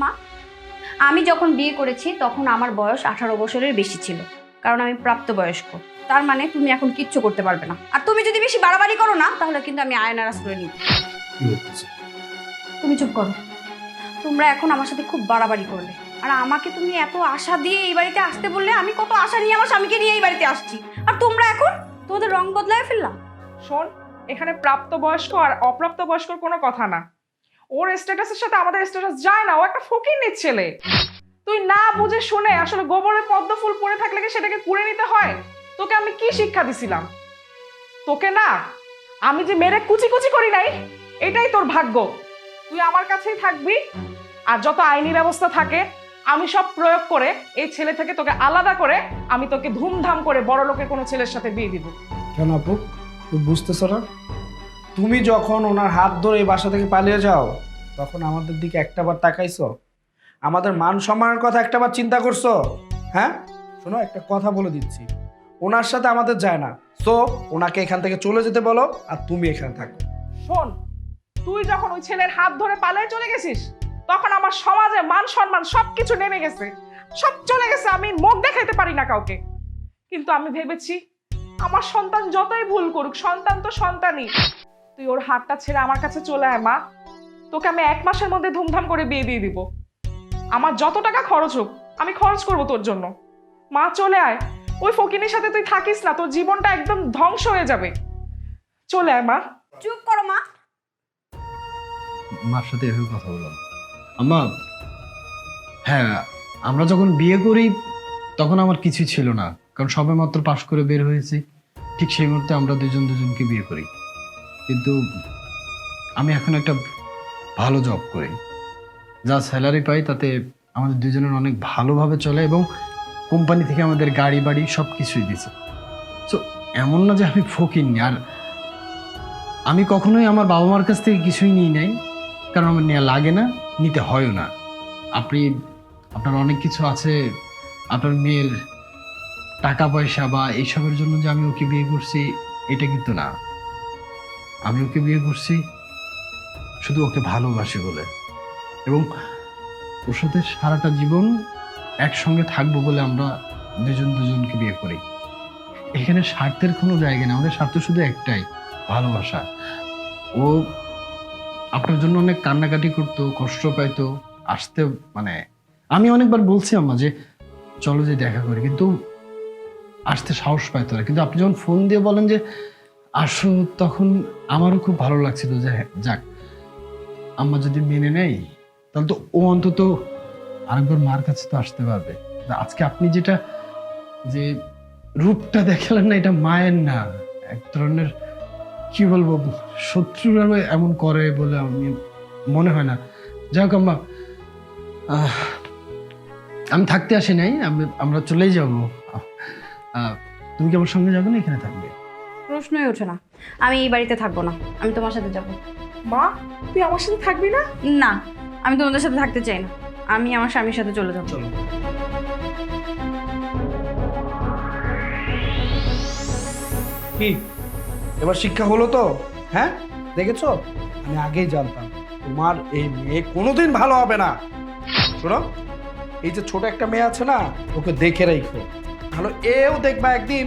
মা আমি যখন বিয়ে করেছি তখন আমার বয়স আঠারো বছরের বেশি ছিল কারণ আমি প্রাপ্তবয়স্ক। তার মানে তুমি এখন কিচ্ছু করতে পারবে না। আর তুমি যদি বেশি বাড়াবাড়ি করো না তাহলে কিন্তু আমি আয়নার আশ্রয় নিব। কি তুমি চুপ করো। তোমরা এখন আমার সাথে খুব বাড়াবাড়ি করলে। আর আমাকে তুমি এত আশা দিয়ে এই বাড়িতে আসতে বললে আমি কত আশা নিয়ে আমার স্বামীকে নিয়ে এই বাড়িতে আসছি। আর তোমরা এখন তোমাদের রং বদলায় ফেললাম শোন এখানে প্রাপ্তবয়স্ক আর অপ্রাপ্তবয়স্কর কোনো কথা না। ওর স্ট্যাটাসের সাথে আমাদের স্ট্যাটাস যায় না, ও একটা ফকির ছেলে। তুই না বুঝে শুনে আসলে গোবরের পদ্ম ফুল পড়ে থাকলে কি সেটাকে কুড়ে নিতে হয়? তোকে আমি কি শিক্ষা দিছিলাম? তোকে না, আমি যে মেরে কুচি কুচি করি নাই, এটাই তোর ভাগ্য। তুই আমার কাছেই থাকবি, আর যত আইনি ব্যবস্থা থাকে, আমি সব প্রয়োগ করে এই ছেলে থেকে তোকে আলাদা করে আমি তোকে ধুমধাম করে বড় লোকের কোনো ছেলের সাথে বিয়ে দিব। কেন আপু? তুমি বুঝতেছো না? তুমি যখন ওনার হাত ধরে এই বাসা থেকে পালিয়ে যাও, তখন আমাদের দিকে একটাবার তাকাইছো? আমাদের মান সম্মানের কথা একটাবার চিন্তা করছ? হ্যাঁ? শোনো, একটা কথা বলে দিচ্ছি। ওনার সাথে আমাদের যায় না। সো ওনাকে এখান থেকে চলে যেতে বলো আর তুমি এখানে থাকো। শোন, তুই যখন ওই ছেলের হাত ধরে পালিয়ে চলে গেছিস, তখন আমার সমাজে মান সম্মান সবকিছু নেমে গেছে। সব চলে গেছে, আমি মুখ দেখাইতে পারি না কাউকে। কিন্তু আমি ভেবেছি, আমার সন্তান যতই ভুল করুক, সন্তান তো সন্তানই। তুই ওর হাতটা ছেড়ে আমার কাছে চলে আয় মা। তোকে আমি এক মাসের মধ্যে ধুমধাম করে বিয়ে দিয়ে দিব। আমার যত টাকা খরচ হোক আমি খরচ করব তোর জন্য। মা চলে আয়। ওই ফকিনের সাথে তুই থাকিস না তোর জীবনটা একদম ধ্বংস হয়ে যাবে। চলে আয় মা। চুপ করো মা। মার সাথে এভাবে কথা বললাম আম্মা হ্যাঁ আমরা যখন বিয়ে করি তখন আমার কিছু ছিল না। কারণ সবে মাত্র পাশ করে বের হয়েছি। ঠিক সেই মুহূর্তে আমরা দুজন দুজনকে বিয়ে করি। কিন্তু আমি এখন একটা ভালো জব করি। যা স্যালারি পাই তাতে আমাদের দুজনের অনেক ভালোভাবে চলে এবং কোম্পানি থেকে আমাদের গাড়ি, বাড়ি সব কিছুই দিছে। তো এমন না যে আমি ফকিনি আর আমি কখনোই আমার বাবা মার কাছ থেকে কিছুই নিই নাই, কারণ আমার নেওয়া লাগে না, নিতে হয়ও না। আপনি, আপনার অনেক কিছু আছে, আপনার মেয়ের টাকা পয়সা বা এইসবের জন্য যে আমি ওকে বিয়ে করছি, এটা কিন্তু না। আমি ওকে বিয়ে করছি, শুধু ওকে ভালোবাসি বলে। এবং ওর সাথে সারাটা জীবন একসঙ্গে থাকব বলে আমরা দুজন দুজনকে বিয়ে করি। এখানে স্বার্থের কোনো জায়গা নেই, আমাদের স্বার্থ শুধু একটাই, ভালোবাসা। ও আপনার জন্য অনেক কান্নাকাটি করতো, কষ্ট পাইতো, আসতে মানে আমি অনেকবার বলছি আম্মা যে, চলো যে দেখা করি। কিন্তু আসতে সাহস পাইতো না। কিন্তু আপনি যখন ফোন দিয়ে বলেন যে আসো তখন আমারও খুব ভালো লাগছিল যে হ্যাঁ, যাক আম্মা যদি মেনে নেয় তাহলে তো ও অন্তত আরেকবার মার কাছে তো আসতে পারবে। আজকে আপনি যেটা যে রূপটা দেখালেন না এটা মায়ের না এক ধরনের কি বলব শত্রুরা এমন করে বলে আমি মনে হয় না। যাই হোক আম্মা আমি থাকতে আসি নাই আমরা চলেই যাব। তুমি কি আমার সঙ্গে যাবে না এখানে থাকবে? প্রশ্নই ওঠে না। আমি এই বাড়িতে থাকব না। আমি তোমার সাথে যাব। মা তুই আমার সাথে থাকবি না? না আমি তোমাদের সাথে থাকতে চাই না। আমি আমার স্বামীর সাথে চলে যাব। চলো। কি? এবার শিক্ষা হলো তো? হ্যাঁ? দেখেছ? আমি আগেই জানতাম তোমার এই মেয়ে কোনোদিন ভালো হবে না। শোনো এই যে ছোট একটা মেয়ে আছে না ওকে দেখে রেখো। ভালো এও দেখবা একদিন।